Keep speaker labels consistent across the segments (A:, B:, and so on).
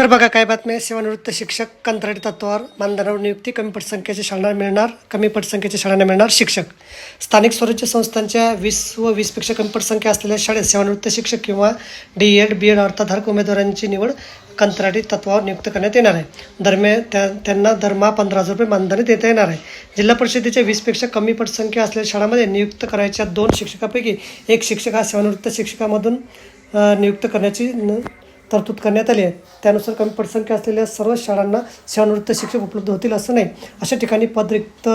A: तर बघा काय बातम्या आहे. सेवानिवृत्त शिक्षक कंत्राटी तत्वावर मानधनावर नियुक्ती कमी पटसंख्येच्या शाळांना मिळणार कमी पटसंख्येच्या शाळांना मिळणार शिक्षक. स्थानिक स्वराज्य संस्थांच्या वीस व वीसपेक्षा कमी पटसंख्या असलेल्या शाळेत सेवानिवृत्त शिक्षक किंवा डी एड बी एड अर्थाधारक उमेदवारांची निवड कंत्राटी तत्वावर नियुक्त करण्यात येणार आहे. दरम्यान त्या त्यांना दरमहा पंधरा हजार रुपये मानधन देता येणार आहे. जिल्हा परिषदेच्या वीसपेक्षा कमी पटसंख्या असलेल्या शाळांमध्ये नियुक्त करायच्या दोन शिक्षकापैकी एक शिक्षक हा सेवानिवृत्त शिक्षकामधून नियुक्त करण्याची न- तरतूद करण्यात आली आहे. त्यानुसार कमी पटसंख्या असलेल्या सर्व शाळांना सेवानिवृत्त शिक्षक उपलब्ध होतील असं नाही. अशा ठिकाणी पद रिक्त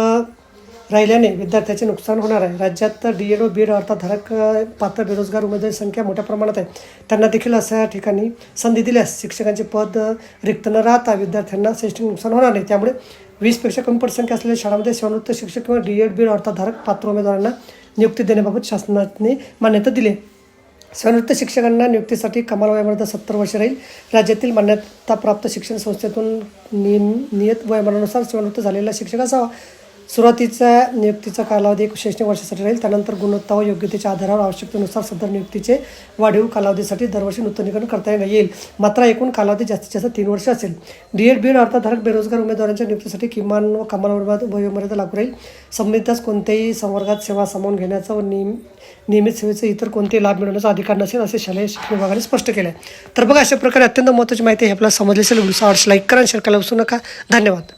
A: राहिल्याने विद्यार्थ्याचे नुकसान होणार आहे. राज्यात तर डी एड ओ बी एड अर्थाधारक पात्र बेरोजगार उमेदवारी संख्या मोठ्या प्रमाणात आहे. त्यांना देखील अशा ठिकाणी संधी दिल्यास शिक्षकांचे पद रिक्त न राहता विद्यार्थ्यांना शैक्षणिक नुकसान होणार नाही. त्यामुळे वीसपेक्षा कमी पटसंख्या असलेल्या शाळांमध्ये सेवानिवृत्त शिक्षक किंवा डी एड बी एड अर्थाधारक पात्र उमेदवारांना नियुक्ती देण्याबाबत शासनाने मान्यता दिली आहे. शिक्षकांना नियुक्तीसाठी कमाल वयोमर्यादा सत्तर वर्ष राहील राज्यातील मान्यताप्राप्त शिक्षण संस्थेतून नि नियत वयोमानानुसार सेवानिवृत्त झालेला शिक्षक असावा सुरुवातीचा नियुक्तीचा कालावधी एक शैक्षणिक वर्षासाठी राहील. त्यानंतर गुणवत्ता व योग्यतेच्या आधारावर आवश्यकतेनुसार सदर नियुक्तीचे वाढीव कालावधीसाठी दरवर्षी नूतनीकरण करता येईल. मात्र एकूण कालावधी जास्तीत जास्त तीन वर्ष असेल. डी एड बी एड अर्थाधारक बेरोजगार उमेदवारांच्या नियुक्तीसाठी किमान व कमाल वयोमर्यादा लागू राहील. संबंधितास कोणत्याही संवर्गात सेवा सामावून घेण्याचा व नियम नियमित सेवेचे इतर कोणतेही लाभ मिळवण्याचा अधिकार नसेल असे शालेय शिक्षण विभागाने स्पष्ट केले आहे तर बघा अशा प्रकारे अत्यंत महत्त्वाची माहिती आहे आपल्याला समजली असेल. व्हिडिओ आवडल्यास लाईक करा शेअर करायला विसरू नका. धन्यवाद.